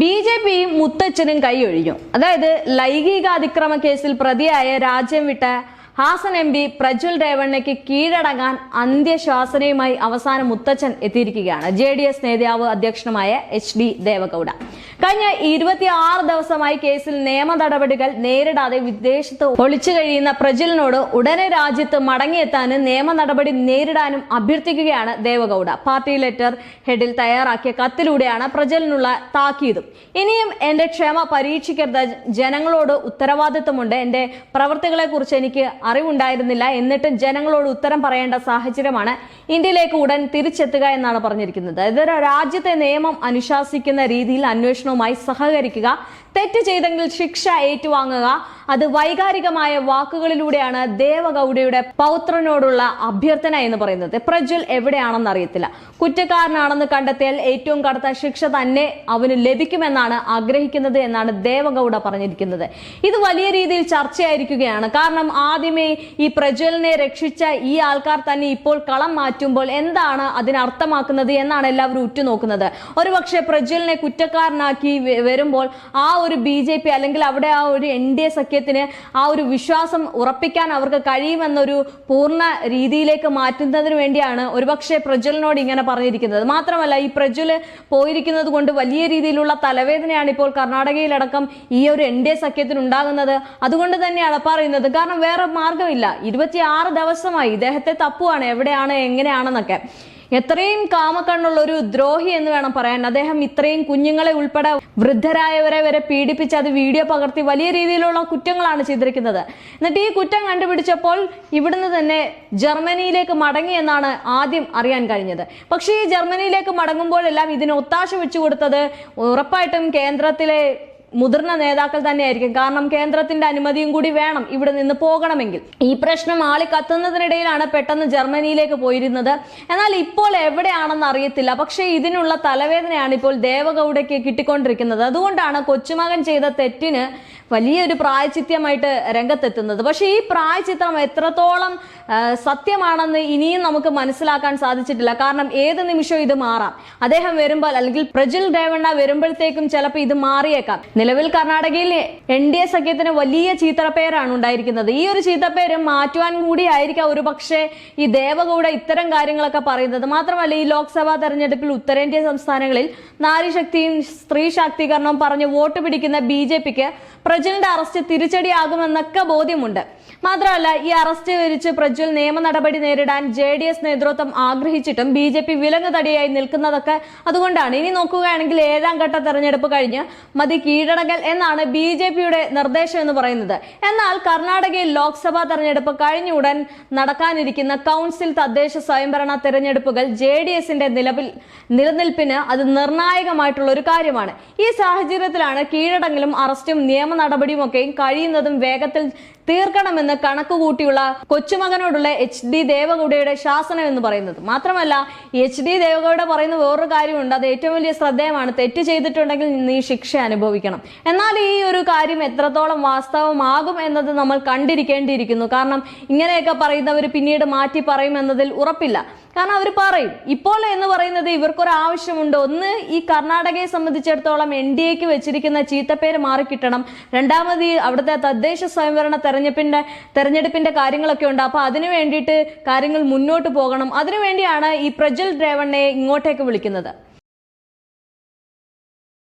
B J പിയും മുത്തച്ഛനും കൈയൊഴിഞ്ഞു. അതായത് ലൈംഗിക അതിക്രമ കേസിൽ പ്രതിയായ രാജ്യം വിട്ട ഹാസൻ എം പി പ്രജ്വൽ രേവണ്ണയ്ക്ക് കീഴടങ്ങാൻ അന്ത്യശ്വാസനയുമായി അവസാന മുത്തച്ഛൻ എത്തിയിരിക്കുകയാണ്. ജെ ഡി എസ് നേതാവ് അധ്യക്ഷനുമായ എച്ച് ഡി ദേവഗൌഡ. കഴിഞ്ഞ ഇരുപത്തിയാറ് ദിവസമായി കേസിൽ നിയമ നടപടികൾ നേരിടാതെ വിദേശത്ത് ഒളിച്ചു കഴിയുന്ന പ്രജിലിനോട് ഉടനെ രാജ്യത്ത് മടങ്ങിയെത്താനും നിയമ നടപടി നേരിടാനും അഭ്യർത്ഥിക്കുകയാണ് ദേവഗൌഡ. പാർട്ടി ലെറ്റർ ഹെഡിൽ തയ്യാറാക്കിയ കത്തിലൂടെയാണ് പ്രജലിനുള്ള താക്കീതും. ഇനിയും എന്റെ ക്ഷമ പരീക്ഷിക്കരുത്. ജനങ്ങളോട് ഉത്തരവാദിത്വമുണ്ട്. എന്റെ പ്രവർത്തികളെ കുറിച്ച് എനിക്ക് അറിവുണ്ടായിരുന്നില്ല. എന്നിട്ടും ജനങ്ങളോട് ഉത്തരം പറയേണ്ട സാഹചര്യമാണ് ഇന്ത്യയിലേക്ക് ഉടൻ തിരിച്ചെത്തുക എന്നാണ് പറഞ്ഞിരിക്കുന്നത്. ഇതൊരു രാജ്യത്തെ നിയമം അനുശാസിക്കുന്ന രീതിയിൽ അന്വേഷണവുമായി സഹകരിക്കുക. തെറ്റ് ചെയ്തെങ്കിൽ ശിക്ഷ ഏറ്റുവാങ്ങുക. അത് വൈകാരികമായ വാക്കുകളിലൂടെയാണ് ദേവഗൌഡയുടെ പൗത്രനോടുള്ള അഭ്യർത്ഥന എന്ന് പറയുന്നത്. പ്രജ്വൽ എവിടെയാണെന്ന് അറിയത്തില്ല. കുറ്റക്കാരനാണെന്ന് കണ്ടെത്തിയാൽ ഏറ്റവും കടുത്ത ശിക്ഷ തന്നെ അവന് ലഭിക്കുമെന്നാണ് ആഗ്രഹിക്കുന്നത് എന്നാണ് ദേവഗൌഡ പറഞ്ഞിരിക്കുന്നത്. ഇത് വലിയ രീതിയിൽ ചർച്ചയായിരിക്കുകയാണ്. കാരണം ആദ്യമേ ഈ പ്രജ്വലിനെ രക്ഷിച്ച ഈ ആൾക്കാർ തന്നെ ഇപ്പോൾ കളം മാറ്റുമ്പോൾ എന്താണ് അതിനർത്ഥമാക്കുന്നത് എന്നാണ് എല്ലാവരും ഉറ്റുനോക്കുന്നത്. ഒരുപക്ഷെ പ്രജ്വലിനെ കുറ്റക്കാരനാക്കി വ- വരുമ്പോൾ ആ ഒരു ബി ജെ പി അല്ലെങ്കിൽ അവിടെ ആ ഒരു എൻ ഡി എ സഖ്യത്തിന് ആ ഒരു വിശ്വാസം ഉറപ്പിക്കാൻ അവർക്ക് കഴിയുമെന്നൊരു പൂർണ രീതിയിലേക്ക് മാറ്റുന്നതിന് വേണ്ടിയാണ് ഒരുപക്ഷെ പ്രജ്വലിനോട് ഇങ്ങനെ പറഞ്ഞിരിക്കുന്നത്. മാത്രമല്ല ഈ പ്രജ്വൽ പോയിരിക്കുന്നത് കൊണ്ട് വലിയ രീതിയിലുള്ള തലവേദനയാണ് ഇപ്പോൾ കർണാടകയിലടക്കം ഈ ഒരു എൻ ഡി എ സഖ്യത്തിന് ഉണ്ടാകുന്നത്. അതുകൊണ്ട് തന്നെയാണ് പറയുന്നത്. കാരണം വേറെ മാർഗമില്ല ഇരുപത്തിയാറ് ദിവസമായി ഇദ്ദേഹത്തെ തപ്പുവാണ്. എവിടെയാണ് എങ്ങനെയാണെന്നൊക്കെ. എത്രയും കാമക്കണ്ണുള്ള ഒരു ദ്രോഹി എന്ന് വേണം പറയാൻ. അദ്ദേഹം ഇത്രയും കുഞ്ഞുങ്ങളെ ഉൾപ്പെടെ വൃദ്ധരായവരെ വരെ പീഡിപ്പിച്ച് അത് വീഡിയോ പകർത്തി വലിയ രീതിയിലുള്ള കുറ്റങ്ങളാണ് ചെയ്തിരിക്കുന്നത്. എന്നിട്ട് ഈ കുറ്റം കണ്ടുപിടിച്ചപ്പോൾ ഇവിടുന്ന് തന്നെ ജർമ്മനിയിലേക്ക് മടങ്ങി എന്നാണ് ആദ്യം അറിയാൻ കഴിഞ്ഞത്. പക്ഷേ ഈ ജർമ്മനിയിലേക്ക് മടങ്ങുമ്പോഴെല്ലാം ഇതിന് ഒത്താശ വെച്ചു കൊടുത്തത് ഉറപ്പായിട്ടും കേന്ദ്രത്തിലെ മുതിർന്ന നേതാക്കൾ തന്നെയായിരിക്കും. കാരണം കേന്ദ്രത്തിന്റെ അനുമതിയും കൂടി വേണം ഇവിടെ നിന്ന് പോകണമെങ്കിൽ. ഈ പ്രശ്നം ആളി കത്തുന്നതിനിടയിലാണ് പെട്ടെന്ന് ജർമ്മനിയിലേക്ക് പോയിരുന്നത്. എന്നാൽ ഇപ്പോൾ എവിടെയാണെന്ന് അറിയത്തില്ല. പക്ഷേ ഇതിനുള്ള തലവേദനയാണ് ഇപ്പോൾ ദേവഗൌഡയ്ക്ക് കിട്ടിക്കൊണ്ടിരിക്കുന്നത്. അതുകൊണ്ടാണ് കൊച്ചുമകൻ ചെയ്ത തെറ്റിന് വലിയൊരു പ്രായചിത്യമായിട്ട് രംഗത്തെത്തുന്നത്. പക്ഷേ ഈ പ്രായചിത്രം എത്രത്തോളം സത്യമാണെന്ന് ഇനിയും നമുക്ക് മനസ്സിലാക്കാൻ സാധിച്ചിട്ടില്ല. കാരണം ഏത് നിമിഷവും ഇത് മാറാം. അദ്ദേഹം വരുമ്പോൾ അല്ലെങ്കിൽ പ്രജിൽ രേവണ്ണ വരുമ്പോഴത്തേക്കും ചിലപ്പോൾ ഇത് മാറിയേക്കാം. നിലവിൽ കർണാടകയിൽ എൻ ഡി എ സഖ്യത്തിന് വലിയ ചീത്തപ്പേരാണ് ഉണ്ടായിരിക്കുന്നത്. ഈ ഒരു ചീത്തപ്പേര് മാറ്റുവാൻ കൂടി ആയിരിക്കാം ഒരു പക്ഷേ ഈ ദേവഗൌഡ ഇത്തരം കാര്യങ്ങളൊക്കെ പറയുന്നത്. മാത്രമല്ല ഈ ലോക്സഭാ തെരഞ്ഞെടുപ്പിൽ ഉത്തരേന്ത്യ സംസ്ഥാനങ്ങളിൽ നാരീശക്തിയും സ്ത്രീ ശാക്തീകരണവും പറഞ്ഞ് വോട്ട് പിടിക്കുന്ന ബി ജെ പിക്ക് പ്രജ്വലിന്റെ അറസ്റ്റ് തിരിച്ചടിയാകുമെന്നൊക്കെ ബോധ്യമുണ്ട്. മാത്രമല്ല ഈ അറസ്റ്റ് വിരിച്ച് പ്രജ്വൽ നിയമ നടപടി നേരിടാൻ ജെ ഡി എസ് നേതൃത്വം ആഗ്രഹിച്ചിട്ടും ബി ജെ പി വിലങ്ങ് തടിയായി നിൽക്കുന്നതൊക്കെ അതുകൊണ്ടാണ്. ഇനി നോക്കുകയാണെങ്കിൽ ഏഴാം ഘട്ട തെരഞ്ഞെടുപ്പ് കഴിഞ്ഞ് മതി കീഴടങ്ങൽ എന്നാണ് ബി ജെ പിയുടെ നിർദ്ദേശം എന്ന് പറയുന്നത്. എന്നാൽ കർണാടകയിൽ ലോക്സഭാ തെരഞ്ഞെടുപ്പ് കഴിഞ്ഞ ഉടൻ നടക്കാനിരിക്കുന്ന കൗൺസിൽ തദ്ദേശ സ്വയംഭരണ തെരഞ്ഞെടുപ്പുകൾ ജെ ഡി എസിന്റെ നിലവിൽ നിലനിൽപ്പിന് അത് നിർണായകമായിട്ടുള്ള ഒരു കാര്യമാണ്. ഈ സാഹചര്യത്തിലാണ് കീഴടങ്ങലും അറസ്റ്റും നിയമ നടപടിയും ഒക്കെയും കഴിയുന്നതും വേഗത്തിൽ തീർക്കണമെന്ന് കണക്കുകൂട്ടിയുള്ള കൊച്ചുമകനോടുള്ള എച്ച് ഡി ദേവഗൌഡയുടെ ശാസനം എന്ന് പറയുന്നത്. മാത്രമല്ല എച്ച് ഡി ദേവഗൌഡ പറയുന്ന വേറൊരു കാര്യമുണ്ട്. അത് ഏറ്റവും വലിയ ശ്രദ്ധേയമാണ്. തെറ്റ് ചെയ്തിട്ടുണ്ടെങ്കിൽ നീ ശിക്ഷ അനുഭവിക്കണം. എന്നാൽ ഈ ഒരു കാര്യം എത്രത്തോളം വാസ്തവമാകും എന്നത് നമ്മൾ കണ്ടിരിക്കേണ്ടിയിരിക്കുന്നു. കാരണം ഇങ്ങനെയൊക്കെ പറയുന്നവർ പിന്നീട് മാറ്റി പറയും എന്നതിൽ ഉറപ്പില്ല. കാരണം അവർ പറയും ഇപ്പോൾ എന്ന് പറയുന്നത് ഇവർക്കൊരു ആവശ്യമുണ്ട് ഒന്ന് ഈ കർണാടകയെ സംബന്ധിച്ചിടത്തോളം എൻ ഡി എക്ക് വെച്ചിരിക്കുന്ന ചീത്തപ്പേര് മാറിക്കിട്ടണം. രണ്ടാമത് അവിടുത്തെ തദ്ദേശ സ്വയംഭരണ തെരഞ്ഞെടുപ്പിന്റെ തെരഞ്ഞെടുപ്പിന്റെ കാര്യങ്ങളൊക്കെ ഉണ്ട്. അപ്പൊ അതിനു വേണ്ടിയിട്ട് കാര്യങ്ങൾ മുന്നോട്ട് പോകണം. അതിനുവേണ്ടിയാണ് ഈ പ്രജ്വൽ രേവണ്ണയെ ഇങ്ങോട്ടേക്ക് വിളിക്കുന്നത്.